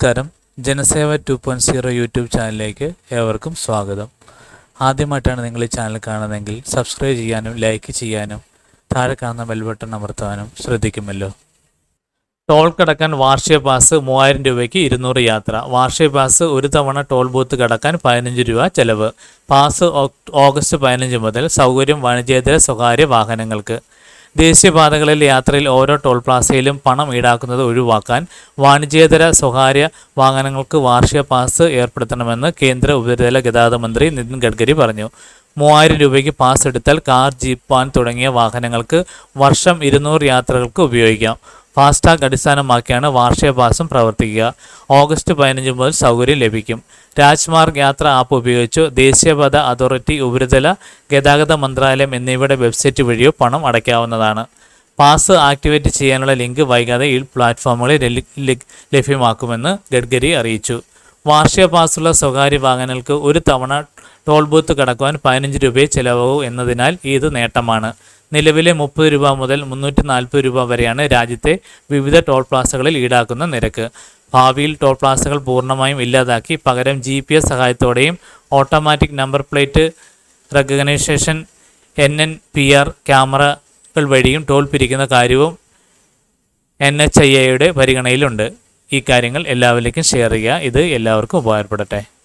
നമസ്കാരം. Janaseva two point zero YouTube ചാനലിലേക്ക് ഏവർക്കും സ്വാഗതം. ആദ്യമായിട്ടാണ് നിങ്ങൾ ഈ ചാനൽ കാണുന്നതെങ്കിൽ സബ്സ്ക്രൈബ് ചെയ്യാനും ലൈക്ക് ചെയ്യാനും താഴെ കാണുന്ന ബെൽ ബട്ടൺ അമർത്താനും ശ്രദ്ധിക്കുമല്ലോ. ടോൾ കടക്കാൻ വാർഷിക പാസ് മൂവായിരം രൂപയ്ക്ക് ഇരുന്നൂറ് യാത്ര. വാർഷിക പാസ് ഒരു തവണ ടോൾ ബൂത്ത് കടക്കാൻ പതിനഞ്ച് രൂപ ചെലവ്. പാസ് ഓഗസ്റ്റ് പതിനഞ്ച് മുതൽ സൗകര്യം വാണിജ്യേതര സ്വകാര്യ വാഹനങ്ങൾക്ക്. ദേശീയപാതകളിൽ യാത്രയിൽ ഓരോ ടോൾ പ്ലാസയിലും പണം ഈടാക്കുന്നത് ഒഴിവാക്കാൻ വാണിജ്യേതര സ്വകാര്യ വാഹനങ്ങൾക്ക് വാർഷിക പാസ് ഏർപ്പെടുത്തണമെന്ന് കേന്ദ്ര ഉപരിതല ഗതാഗത മന്ത്രി നിതിൻ ഗഡ്കരി പറഞ്ഞു. മൂവായിരം രൂപയ്ക്ക് പാസ് എടുത്താൽ കാർ ജീപ്പ് വാൻ തുടങ്ങിയ വാഹനങ്ങൾക്ക് വർഷം ഇരുന്നൂറ് യാത്രകൾക്ക് ഉപയോഗിക്കാം. ഫാസ്ടാഗ് അടിസ്ഥാനമാക്കിയാണ് വാർഷിക പാസും പ്രവർത്തിക്കുക. ഓഗസ്റ്റ് പതിനഞ്ച് മുതൽ സൗകര്യം ലഭിക്കും. രാജ്മാർഗ് യാത്ര ആപ്പ് ഉപയോഗിച്ചു ദേശീയപാത അതോറിറ്റി ഉപരിതല ഗതാഗത മന്ത്രാലയം എന്നിവയുടെ വെബ്സൈറ്റ് വഴിയോ പണം അടയ്ക്കാവുന്നതാണ്. പാസ് ആക്ടിവേറ്റ് ചെയ്യാനുള്ള ലിങ്ക് വൈകാതെ ഈ പ്ലാറ്റ്ഫോമുകളിൽ ലഭി- ലഭി- ലഭ്യമാക്കുമെന്ന് ഗഡ്കരി അറിയിച്ചു. വാർഷിക പാസുള്ള സ്വകാര്യ വാഹനങ്ങൾക്ക് ഒരു തവണ ടോൾ ബൂത്ത് കടക്കുവാൻ പതിനഞ്ച് രൂപയെ ചിലവാകൂ എന്നതിനാൽ ഇത് നേട്ടമാണ്. നിലവിലെ മുപ്പത് രൂപ മുതൽ മുന്നൂറ്റി നാൽപ്പത് രൂപ വരെയാണ് രാജ്യത്തെ വിവിധ ടോൾ പ്ലാസകളിൽ ഈടാക്കുന്ന നിരക്ക്. ഭാവിയിൽ ടോൾ പ്ലാസകൾ പൂർണമായും ഇല്ലാതാക്കി പകരം G P S സഹായത്തോടെയും automatic number plate recognition N N P R ക്യാമറകൾ വഴിയും ടോൾ പിരിക്കുന്ന കാര്യവും എൻ എച്ച് ഐ എയുടെ പരിഗണനയിലുണ്ട്. ഈ കാര്യങ്ങൾ എല്ലാവരിലേക്കും ഷെയർ ചെയ്യുക. ഇത് എല്ലാവർക്കും ഉപകാരപ്പെടട്ടെ.